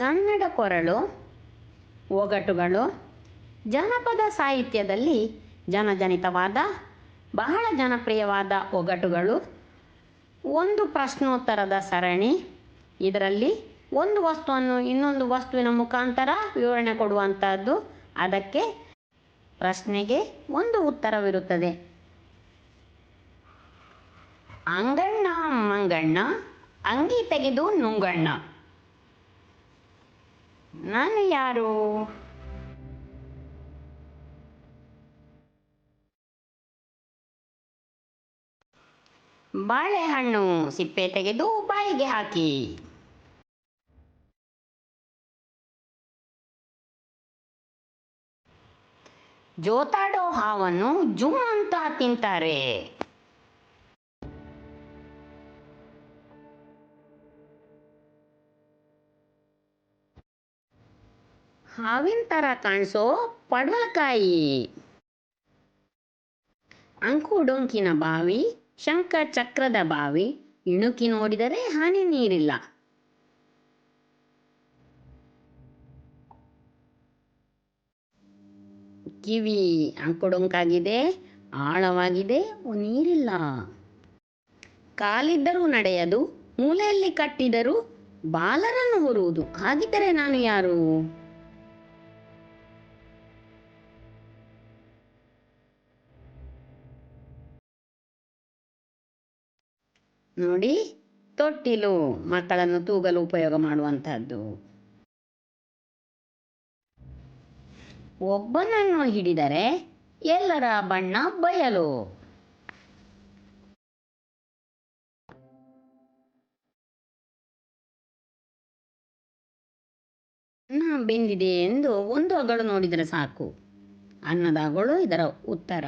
ಕನ್ನಡ ಕೊರಳು, ಒಗಟುಗಳು, ಜಾನಪದ ಸಾಹಿತ್ಯದಲ್ಲಿ ಜನಜನಿತವಾದ, ಬಹಳ ಜನಪ್ರಿಯವಾದ ಒಗಟುಗಳು, ಒಂದು ಪ್ರಶ್ನೋತ್ತರದ ಸರಣಿ, ಇದರಲ್ಲಿ ಒಂದು ವಸ್ತುವನ್ನು, ಇನ್ನೊಂದು ವಸ್ತುವಿನ ಮುಖಾಂತರ ವಿವರಣೆ ಕೊಡುವಂಥದ್ದು ಅದಕ್ಕೆ ಪ್ರಶ್ನೆಗೆ ಒಂದು ಉತ್ತರವಿರುತ್ತದೆ. ಅಂಗಣ್ಣ, ಮಂಗಣ್ಣ, ಅಂಗಿ ತೆಗೆದು ನುಂಗಣ್ಣ. ನಾನು ಯಾರು? ಬಾಳೆಹಣ್ಣು ಸಿಪ್ಪೆ ತೆಗೆದು ಬಾಯಿಗೆ ಹಾಕಿ. ಜೋತಾಡೋ ಹಾವನ್ನು ಜುಮ್ ಅಂತ ತಿಂತಾರೆ. ಹಾವಿನ ತರ ಕಾಣಿಸೋ ಅಂಕು ಡೊಂಕಿನ ಬಾವಿ, ಶಂಖ ಚಕ್ರದ ಬಾವಿ, ಇಣುಕಿ ನೋಡಿದರೆ ಹಾನಿ ನೀರಿಲ್ಲ. ಕಿವಿ ಅಂಕುಡೊಂಕಾಗಿದೆ ಆಳವಾಗಿದೆ ನೀರಿಲ್ಲ. ಕಾಲಿದ್ದರೂ ನಡೆಯದು, ಮೂಲೆಯಲ್ಲಿ ಕಟ್ಟಿದರೂ ಬಾಲರನ್ನು ಹೊರುವುದು, ಹಾಗಿದ್ದರೆ ನಾನು ಯಾರು? ನೋಡಿ ತೊಟ್ಟಿಲು ಮಕ್ಕಳನ್ನು ತೂಗಲು ಉಪಯೋಗ ಮಾಡುವಂತಹದ್ದು. ಒಬ್ಬನನ್ನು ಹಿಡಿದರೆ ಎಲ್ಲರ ಬಣ್ಣ ಬಯಲು. ಅನ್ನ ಬೆಂದಿದೆ ಎಂದು ಒಂದು ಅಗಳು ನೋಡಿದರೆ ಸಾಕು. ಅನ್ನದ ಅಗಳು ಇದರ ಉತ್ತರ.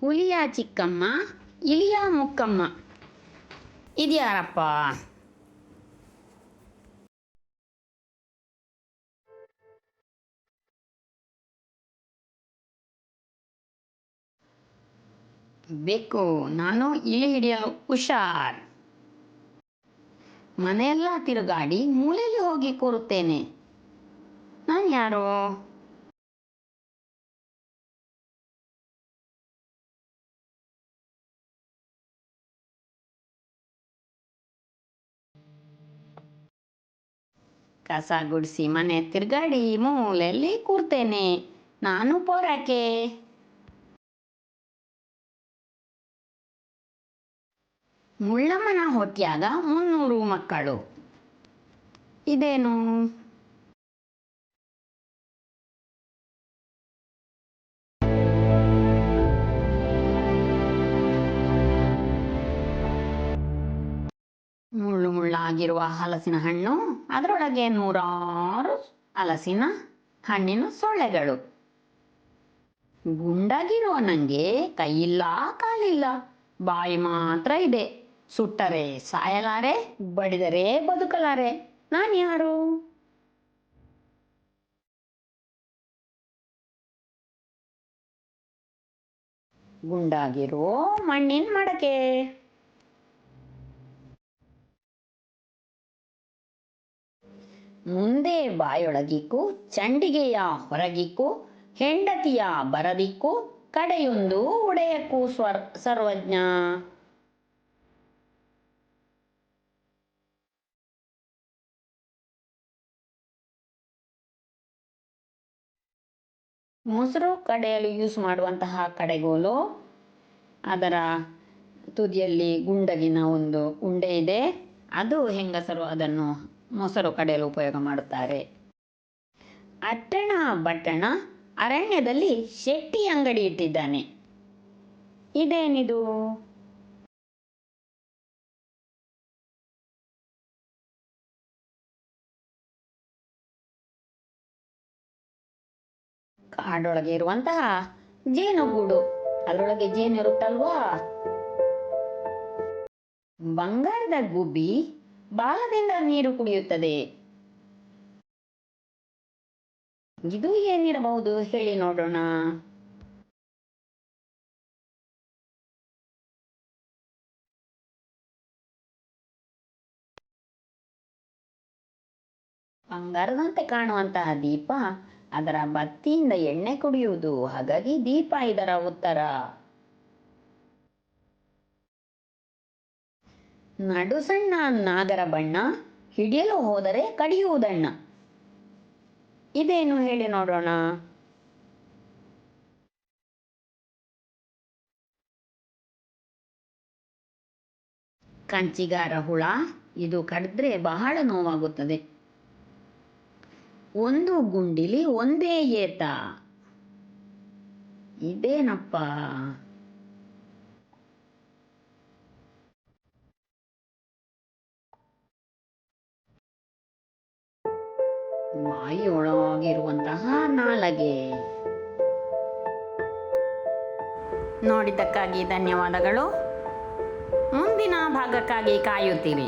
ಹುಲಿಯ ಚಿಕ್ಕಮ್ಮ ಇಲಿಯ ಮುಕ್ಕಮ್ಮ. ಇದ್ಯಾರಪ್ಪ? ಬೇಕು ನಾನು ಇಲಿ ಹಿಡಿಯೋ ಹುಷಾರ್. ಮನೆಯೆಲ್ಲ ತಿರುಗಾಡಿ ಮೂಲೆಯಲ್ಲಿ ಹೋಗಿ ಕೂರುತ್ತೇನೆ. ನಾನು ಯಾರು? ಕಸ ಗುಡಿಸಿ ಮನೆ ತಿರುಗಾಡಿ ಮೂಲೆಯಲ್ಲಿ ಕೂರ್ತೇನೆ. ನಾನು ಪೋರಾಕೆ ಮುಳ್ಳಮ್ಮನ ಹೊತ್ಯಾಗ ಮುನ್ನೂರು ಮಕ್ಕಳು. ಇದೇನು? ಮುಳ್ಳು ಮುಳ್ಳಾಗಿರುವ ಹಲಸಿನ ಹಣ್ಣು, ಅದರೊಳಗೆ ನೂರಾರು ಹಲಸಿನ ಹಣ್ಣಿನ ಸೊಳ್ಳೆಗಳು. ಗುಂಡಾಗಿರುವ ನನಗೆ ಕೈಯಿಲ್ಲ, ಕಾಲಿಲ್ಲ. ಬಾಯಿ ಮಾತ್ರ ಇದೆ. ಸುಟ್ಟರೆ ಸಾಯಲಾರೆ, ಬಡಿದರೆ ಬದುಕಲಾರೆ. ನಾನು ಯಾರು? ಗುಂಡಾಗಿರೋ ಮಣ್ಣಿನ ಮಡಕೆ. ಮುಂದೆ ಬಾಯೊಳಗಿಕ್ಕು ಚಂಡಿಗೆಯ ಹೊರಗಿಕ್ಕು ಹೆಂಡತಿಯ ಬರದಿಕ್ಕು ಕಡೆಯೊಂದು ಒಡೆಯಕ್ಕೂ ಸ್ವರ್, ಸರ್ವಜ್ಞ. ಮೊಸರು ಕಡೆಯಲು ಯೂಸ್ ಮಾಡುವಂತಹ ಕಡೆಗೋಲು, ಅದರ ತುದಿಯಲ್ಲಿ ಗುಂಡಗಿನ ಒಂದು ಉಂಡೆ ಇದೆ. ಅದು ಹೆಂಗಸರು ಅದನ್ನು ಮೊಸರು ಕಡೆಯಲು ಉಪಯೋಗ ಮಾಡುತ್ತಾರೆ. ಅಟ್ಟಣ ಬಟ್ಟಣ ಅರಣ್ಯದಲ್ಲಿ ಶೆಟ್ಟಿ ಅಂಗಡಿ ಇಟ್ಟಿದ್ದಾನೆ. ಇದೇನಿದು? ಕಾಡೊಳಗೆ ಇರುವಂತಹ ಜೇನುಗೂಡು. ಅದರೊಳಗೆ ಜೇನು ಇರುತ್ತಲ್ವಾ? ಬಂಗಾರದ ಗುಬ್ಬಿ ಬಾಲದಿಂದ ನೀರು ಕುಡಿಯುತ್ತದೆ. ಇದು ಏನಿರಬಹುದು ಹೇಳಿ ನೋಡೋಣ. ಬಂಗಾರದಂತೆ ಕಾಣುವಂತಹ ದೀಪ ಅದರ ಬತ್ತಿಯಿಂದ ಎಣ್ಣೆ ಕುಡಿಯುವುದು. ಹಾಗಾಗಿ ದೀಪ ಇದರ ಉತ್ತರ. ನಡು ಸಣ್ಣ ನಾಗರ ಬಣ್ಣ, ಹಿಡಿಯಲು ಹೋದರೆ ಕಡಿಯುವುದಣ್ಣ ಇದೇನು ಹೇಳಿ ನೋಡೋಣ? ಕಂಚಿಗಾರ ಹುಳ, ಇದು ಕಡಿದ್ರೆ ಬಹಳ ನೋವಾಗುತ್ತದೆ. ಒಂದು ಗುಂಡಿಲಿ ಒಂದೇ ಏತ. ಇದೇನಪ್ಪ? ಬಾಯಿಯೊಳಗಿರುವಂತಹ ನಾಲಗೆ. ನೋಡಿದ್ದಕ್ಕಾಗಿ ಧನ್ಯವಾದಗಳು. ಮುಂದಿನ ಭಾಗಕ್ಕಾಗಿ ಕಾಯುತ್ತೀರಿ.